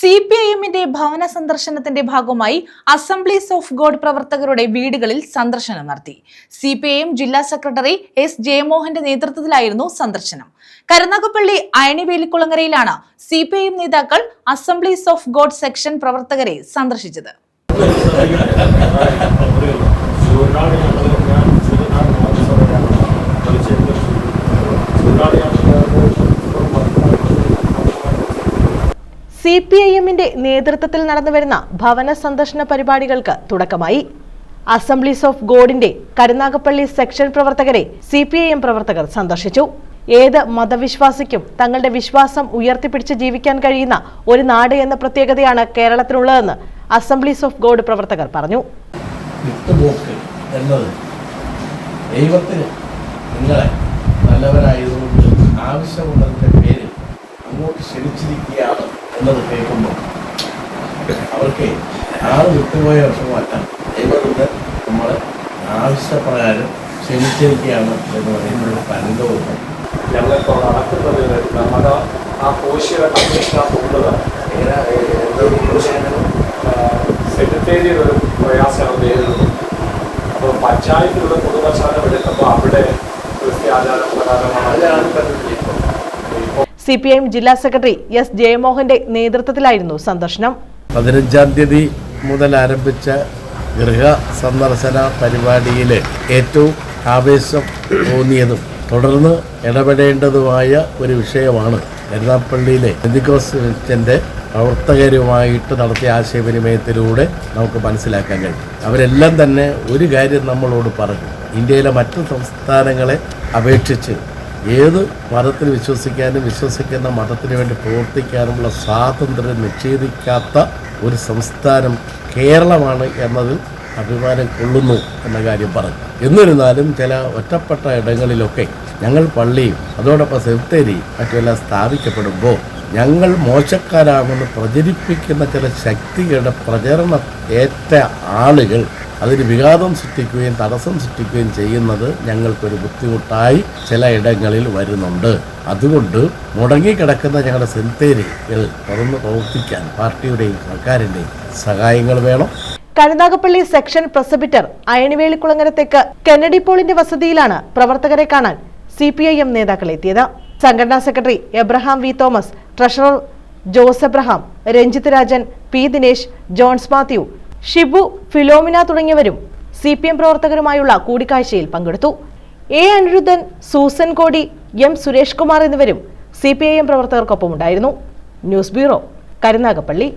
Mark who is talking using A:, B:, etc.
A: C P I എമ്മിന്റെ ഭവന സന്ദർശനത്തിന്റെ ഭാഗമായി അസംബ്ലീസ് ഓഫ് ഗോഡ് പ്രവർത്തകരുടെ വീടുകളിൽ സന്ദർശനം നടത്തി സി പി ഐ എം ജില്ലാ സെക്രട്ടറി എസ് ജയമോഹന്റെ നേതൃത്വത്തിലായിരുന്നു സന്ദർശനം കരുനാഗപ്പള്ളി അയണിവേലിക്കുളങ്ങരയിലാണ് സി പി ഐ എം നേതാക്കൾ അസംബ്ലീസ് ഓഫ് ഗോഡ് സെക്ഷൻ പ്രവർത്തകരെ സന്ദർശിച്ചത്
B: സി പി ഐ എമ്മിന്റെ നേതൃത്വത്തിൽ നടന്നുവരുന്ന ഭവന സന്ദർശന പരിപാടികൾക്ക് തുടക്കമായി. അസംബ്ലീസ് ഓഫ് ഗോഡിന്റെ കരുനാഗപ്പള്ളി സെക്ഷൻ പ്രവർത്തകരെ സി പി ഐ എം പ്രവർത്തകർ സന്ദർശിച്ചു. ഏത് മതവിശ്വാസിക്കും തങ്ങളുടെ വിശ്വാസം ഉയർത്തിപ്പിടിച്ച് ജീവിക്കാൻ കഴിയുന്ന ഒരു നാട് എന്ന പ്രത്യേകതയാണ് കേരളത്തിനുള്ളതെന്ന് അസംബ്ലീസ് ഓഫ് ഗോഡ് പ്രവർത്തകർ പറഞ്ഞു.
C: ആവശ്യമുള്ളതിന്റെ പേരിൽ അങ്ങോട്ട് ക്ഷണിച്ചിരിക്കുകയാണ്. എന്നത് കേൾക്കുമ്പോൾ അവർക്ക് ആൾ വിട്ടുപോയ വിഷമമല്ല ദൈവത്തിന് നമ്മൾ ആവശ്യപ്രകാരം ക്ഷണിച്ചിരിക്കുകയാണ് എന്ന് പറയുന്ന ഒരു അനുഭവം
D: ഞങ്ങളിപ്പോൾ നടക്കുന്നത് നമ്മുടെ ആ കോശിയുടെ കമ്മീഷനാ പോകുന്നത് സെക്രട്ടേറിയൽ ഒരു പ്രയാസമാണ് നേരിടുന്നത്. അപ്പോൾ പഞ്ചായത്തിലുള്ള പൊതുവശാലം എടുത്തപ്പോൾ അവിടെ ക്രിസ്ത്യാചാരം പ്രകാരമാണ്
C: അതിലാണ്
D: ഇപ്പോൾ
B: സി പി ഐ എം ജില്ലാ സെക്രട്ടറി എസ് ജയമോഹന്റെ നേതൃത്വത്തിലായിരുന്നു സന്ദർശനം.
C: പതിനഞ്ചാം തീയതി മുതൽ ആരംഭിച്ച ഗൃഹ സന്ദർശന പരിപാടിയിലെ ഏറ്റവും ആവേശം തോന്നിയതും തുടർന്ന് ഇടപെടേണ്ടതുമായ ഒരു വിഷയമാണ് എറണാപ്പള്ളിയിലെ ബന്ധുക്കോസിന്റെ പ്രവർത്തകരുമായിട്ട് നടത്തിയ ആശയവിനിമയത്തിലൂടെ നമുക്ക് മനസ്സിലാക്കാൻ കഴിയും. അവരെല്ലാം തന്നെ ഒരു കാര്യം നമ്മളോട് പറഞ്ഞു. ഇന്ത്യയിലെ മറ്റു സംസ്ഥാനങ്ങളെ അപേക്ഷിച്ച് ഏത് മതത്തിൽ വിശ്വസിക്കാനും വിശ്വസിക്കുന്ന മതത്തിന് വേണ്ടി പ്രവർത്തിക്കാനുമുള്ള സ്വാതന്ത്ര്യം നിഷേധിക്കാത്ത ഒരു സംസ്ഥാനം കേരളമാണ് എന്നതിൽ അഭിമാനം കൊള്ളുന്നു എന്ന കാര്യം പറഞ്ഞു. എന്നിരുന്നാലും ചില ഒറ്റപ്പെട്ട ഇടങ്ങളിലൊക്കെ ഞങ്ങൾ പള്ളിയും അതോടൊപ്പം സെമിത്തേരിയും മറ്റുമെല്ലാം സ്ഥാപിക്കപ്പെടുമ്പോൾ ഞങ്ങൾ മോശക്കാരാണെന്ന് പ്രചരിപ്പിക്കുന്ന ചില ശക്തികളുടെ പ്രചരണം ഏറ്റ ആളുകൾ അതിന് വിഘാതം സൃഷ്ടിക്കുകയും തടസ്സം സൃഷ്ടിക്കുകയും ചെയ്യുന്നത് ഞങ്ങൾക്കൊരു ബുദ്ധിമുട്ടായി ചില ഇടങ്ങളിൽ വരുന്നുണ്ട്. അതുകൊണ്ട് മുടങ്ങിക്കിടക്കുന്ന ഞങ്ങളുടെ സെന്തേരികൾ തുറന്ന് പ്രവർത്തിക്കാൻ പാർട്ടിയുടെയും സർക്കാരിന്റെയും സഹായങ്ങൾ വേണം.
B: കരുനാഗപ്പള്ളി സെക്ഷൻ പ്രസബിറ്റർ അയണിവേളിക്കുളങ്ങരത്തേക്ക് കെന്നഡി പോളിന്റെ വസതിയിലാണ് പ്രവർത്തകരെ കാണാൻ സി നേതാക്കൾ എത്തിയത്. സംഘടനാ secretary Abraham V Thomas treasurer Jose Abraham Ranjith Rajan P Dinesh Johns Mathew Shibu Philomina തുടങ്ങിയവരും സി പി എം പ്രവർത്തകരുമായുള്ള കൂടിക്കാഴ്ചയിൽ പങ്കെടുത്തു. A Anirudhan Susan Kodi M Suresh Kumar എന്നിവരും C P I M പ്രവർത്തകർക്കൊപ്പമുണ്ടായിരുന്നു. News bureau Karunagappally.